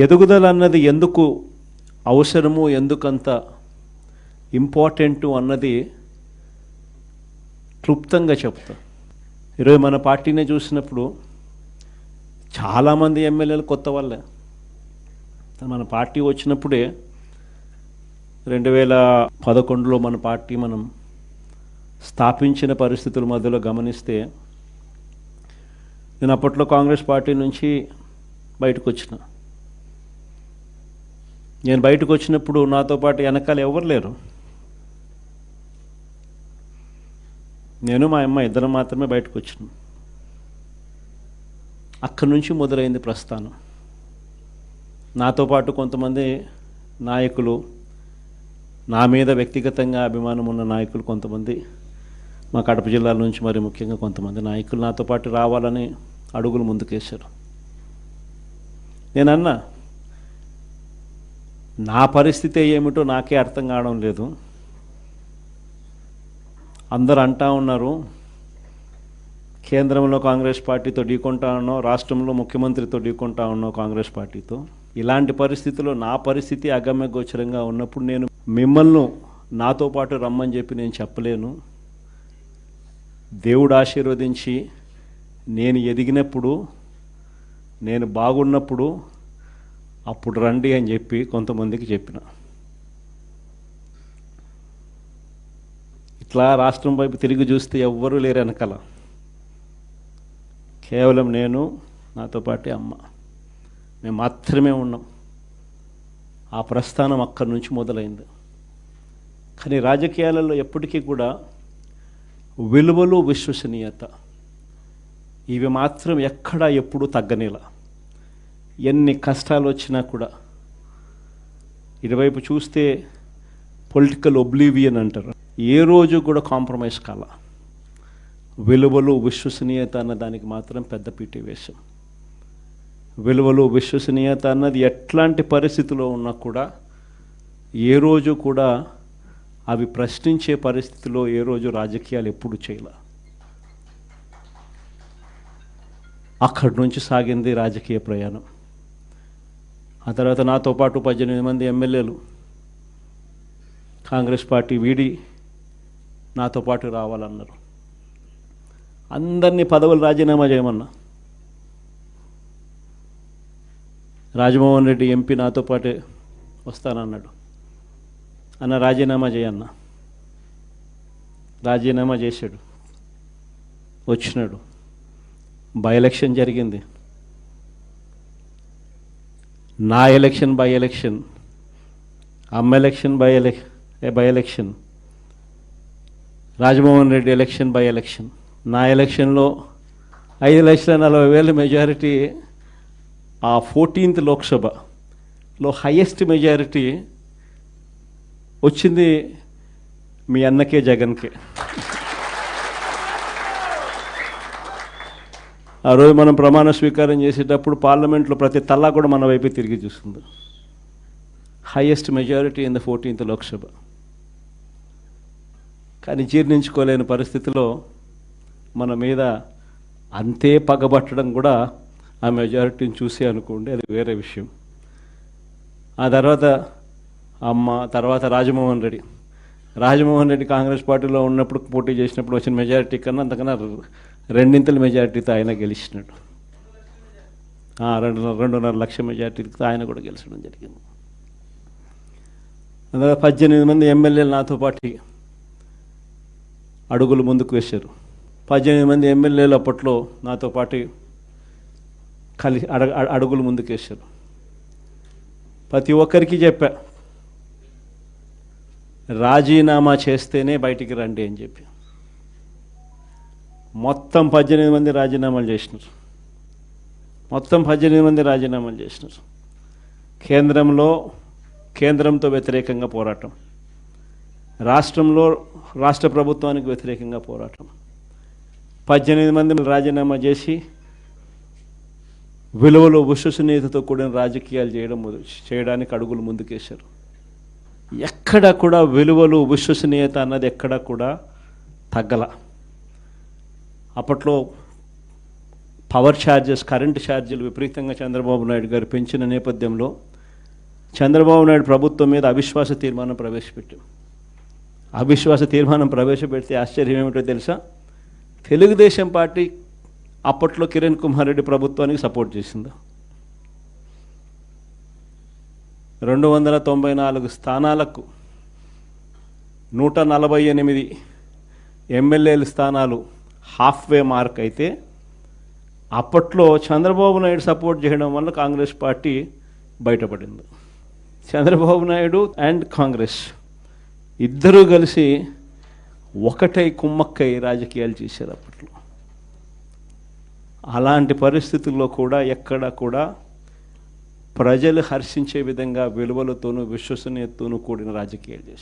ఎదుగుదల అన్నది ఎందుకు అవసరము ఎందుకంత ఇంపార్టెంటు అన్నది క్లుప్తంగా చెప్తా. ఈరోజు మన పార్టీని చూసినప్పుడు చాలామంది ఎమ్మెల్యేలు కొత్త వాళ్ళే. మన పార్టీ వచ్చినప్పుడే రెండు వేల పదకొండులో మన పార్టీ మనం స్థాపించిన పరిస్థితుల మధ్యలో గమనిస్తే నేను అప్పట్లో కాంగ్రెస్ పార్టీ నుంచి బయటకు వచ్చిన. నేను బయటకు వచ్చినప్పుడు నాతో పాటు వెనకాల ఎవరు లేరు. నేను మా అమ్మ ఇద్దరం మాత్రమే బయటకు వచ్చినాం. అక్కడి నుంచి మొదలైంది ప్రస్థానం. నాతో పాటు కొంతమంది నాయకులు నా మీద వ్యక్తిగతంగా అభిమానం ఉన్న నాయకులు కొంతమంది మా కడప జిల్లాల నుంచి మరి ముఖ్యంగా కొంతమంది నాయకులు నాతో పాటు రావాలని అడుగులు ముందుకేశారు. నేను నా పరిస్థితి ఏమిటో నాకే అర్థం కావడం లేదు. అందరు అంటా ఉన్నారు కేంద్రంలో కాంగ్రెస్ పార్టీతో ఢీకొంటా ఉన్నావు రాష్ట్రంలో ముఖ్యమంత్రితో ఢీకొంటా ఉన్నావు కాంగ్రెస్ పార్టీతో. ఇలాంటి పరిస్థితుల్లో నా పరిస్థితి అగమ్య గోచరంగా ఉన్నప్పుడు నేను మిమ్మల్ని నాతో పాటు రమ్మని చెప్పి నేను చెప్పలేను. దేవుడు ఆశీర్వదించి నేను ఎదిగినప్పుడు నేను బాగున్నప్పుడు అప్పుడు రండి అని చెప్పి కొంతమందికి చెప్పిన. ఇట్లా రాష్ట్రం వైపు తిరిగి చూస్తే ఎవ్వరూ లేరు వెనకాల. కేవలం నేను నాతో పాటే అమ్మ. మేము మాత్రమే ఉన్నాం. ఆ ప్రస్థానం అక్కడి నుంచి మొదలైంది. కానీ రాజకీయాలలో ఎప్పటికీ కూడా విలువలు విశ్వసనీయత. ఇవి మాత్రం ఎక్కడా ఎప్పుడూ తగ్గనేలా. ఎన్ని కష్టాలు వచ్చినా కూడా ఇటువైపు చూస్తే పొలిటికల్ ఒబ్లీవియన్ అంటారు. ఏ రోజు కూడా కాంప్రమైజ్ కాల. విలువలు విశ్వసనీయత అన్న దానికి మాత్రం పెద్ద పీటీ వేశాం విలువలు విశ్వసనీయత అన్నది ఎట్లాంటి పరిస్థితిలో ఉన్నా కూడా ఏ రోజు కూడా అవి ప్రశ్నించే పరిస్థితిలో ఏ రోజు రాజకీయాలు ఎప్పుడు చేయలే. అక్కడి నుంచి సాగింది రాజకీయ ప్రయాణం. ఆ తర్వాత నాతో పాటు పద్దెనిమిది మంది ఎమ్మెల్యేలు కాంగ్రెస్ పార్టీ వీడి నాతో పాటు రావాలన్నారు. అందరినీ పదవులు రాజీనామా చేయమన్నా. రాజమోహన్ రెడ్డి ఎంపీ నాతో పాటే వస్తానన్నాడు. అన్న రాజీనామా చేయన్న. రాజీనామా చేశాడు. వచ్చినాడు. బై ఎలక్షన్ జరిగింది. నా ఎలక్షన్ బై ఎలక్షన్ అమ్మ election by elect by election Rajamohan Reddy election by election నా ఎలక్షన్లో ఐదు లక్షల నలభై వేల మెజారిటీ ఆ ఫోర్టీన్త్ లోక్సభలో హయ్యెస్ట్ మెజారిటీ వచ్చింది మీ అన్నకే జగన్కే. ఆ రోజు మనం ప్రమాణ స్వీకారం చేసేటప్పుడు పార్లమెంట్లో ప్రతి తల్లా కూడా మన వైపే తిరిగి చూస్తుంది. Highest majority in the fourteenth Lok Sabha. కానీ జీర్ణించుకోలేని పరిస్థితిలో మన మీద అంతే పగబట్టడం కూడా ఆ మెజారిటీని చూసి అనుకోండి అది వేరే విషయం. ఆ తర్వాత అమ్మ తర్వాత రాజమోహన్ రెడ్డి. రాజమోహన్ రెడ్డి కాంగ్రెస్ పార్టీలో ఉన్నప్పుడు పోటీ చేసినప్పుడు వచ్చిన మెజారిటీ కన్నా అంతకన్నా రెండింతల మెజార్టీతో ఆయన గెలిచినాడు. రెండున్నర రెండున్నర లక్ష మెజారిటీతో ఆయన కూడా గెలిచడం జరిగింది. అందులో పద్దెనిమిది మంది ఎమ్మెల్యేలు నాతో పాటు అడుగులు ముందుకు వేశారు. పద్దెనిమిది మంది ఎమ్మెల్యేలు అప్పట్లో నాతో పాటు కలి అడగ అడ- అడుగులు ముందుకు వేశారు. ప్రతి ఒక్కరికి చెప్పా రాజీనామా చేస్తేనే బయటికి రండి అని చెప్పి. మొత్తం పద్దెనిమిది మంది రాజీనామాలు చేసినారు. మొత్తం పద్దెనిమిది మంది రాజీనామాలు చేసినారు. కేంద్రంలో కేంద్రంతో వ్యతిరేకంగా పోరాటం. రాష్ట్రంలో రాష్ట్ర ప్రభుత్వానికి వ్యతిరేకంగా పోరాటం. పద్దెనిమిది మంది రాజీనామా చేసి విలువలు విశ్వసనీయతతో కూడిన రాజకీయాలు చేయడం చేయడానికి అడుగులు ముందుకేశారు. ఎక్కడ కూడా విలువలు విశ్వసనీయత అన్నది ఎక్కడ కూడా తగ్గల. అప్పట్లో పవర్ ఛార్జెస్ కరెంటు ఛార్జీలు విపరీతంగా చంద్రబాబు నాయుడు గారు పెంచిన నేపథ్యంలో చంద్రబాబు నాయుడు ప్రభుత్వం మీద అవిశ్వాస తీర్మానం ప్రవేశపెట్టాం అవిశ్వాస తీర్మానం ప్రవేశపెడితే ఆశ్చర్యం ఏమిటో తెలుసా? తెలుగుదేశం పార్టీ అప్పట్లో కిరణ్ కుమార్ రెడ్డి ప్రభుత్వానికి సపోర్ట్ చేసింది. రెండు వందల తొంభై నాలుగు స్థానాలకు నూట నలభై ఎనిమిది ఎమ్మెల్యేల స్థానాలు హాఫ్ వే మార్క్ అయితే అప్పట్లో చంద్రబాబు నాయుడు సపోర్ట్ చేయడం వల్ల కాంగ్రెస్ పార్టీ బయటపడింది. చంద్రబాబు నాయుడు అండ్ కాంగ్రెస్ ఇద్దరూ కలిసి ఒకటై కుమ్మక్కై రాజకీయాలు చేశారు అప్పట్లో. అలాంటి పరిస్థితుల్లో కూడా ఎక్కడ కూడా ప్రజలు హర్షించే విధంగా విలువలతోనూ విశ్వసనీయతతోనూ కూడిన రాజకీయాలు చేశారు.